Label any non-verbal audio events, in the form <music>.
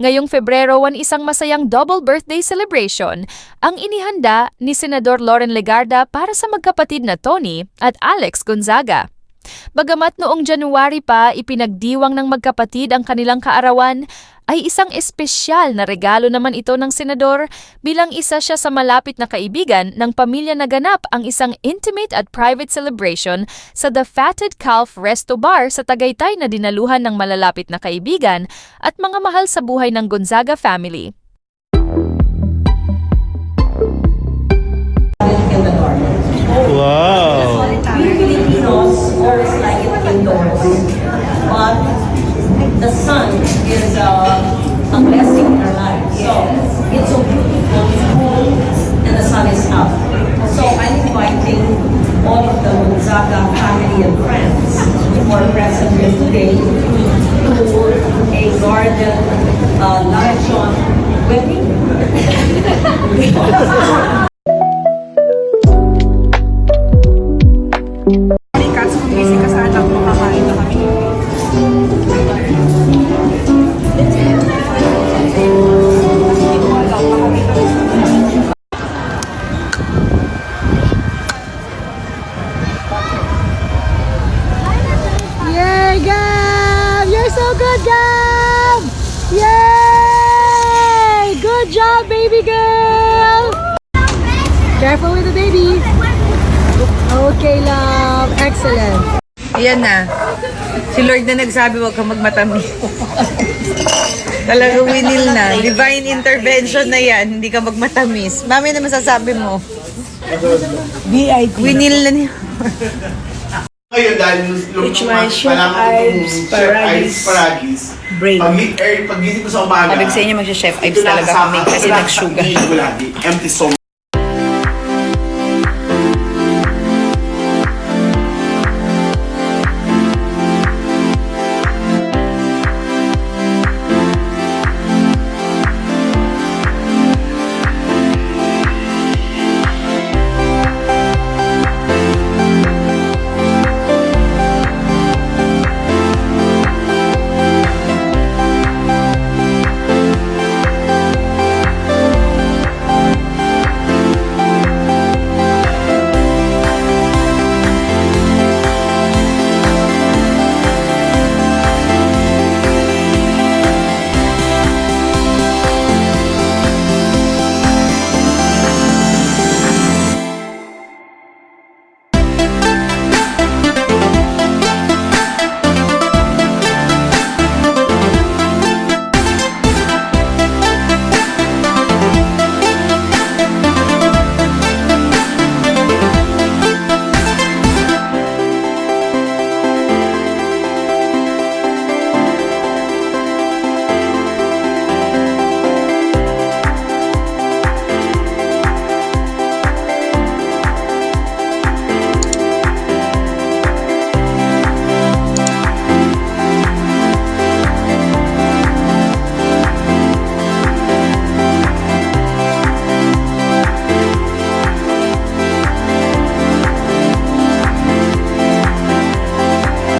Ngayong Febrero 1 isang masayang double birthday celebration ang inihanda ni Senador Loren Legarda para sa magkapatid na Tony at Alex Gonzaga. Bagamat noong January pa ipinagdiwang ng magkapatid ang kanilang kaarawan, ay isang espesyal na regalo naman ito ng senador bilang isa siya sa malapit na kaibigan ng pamilya na ganap ang isang intimate at private celebration sa The Fatted Calf Resto Bar sa Tagaytay na dinaluhan ng malalapit na kaibigan at mga mahal sa buhay ng Gonzaga family. Is uh, a blessing in our life. So it's so beautiful, it's cool, and the sun is out. So I'm inviting all of the Gonzaga family and friends who are present here today to a garden uh, luncheon wedding. <laughs> <laughs> good, Gab! Yay! Good job, baby girl! Careful with the baby. Okay, love. Excellent. Yan na. Si Lord na nagsabi, huwag kang magmatamis. <laughs> Talaga winil na. Divine intervention na yan. Hindi ka magmatamis. Mami, na masasabi mo? VIP. Winil na niya. Ngayon, dahil lang itong Chef Ives Paragis, Brain. pag, eh, pag gising ko sa umaga, Sabi ko sa inyo, magsha-chef ito Ives talaga kami kasi nag-sugar. sa akin, lagi. Empty stomach.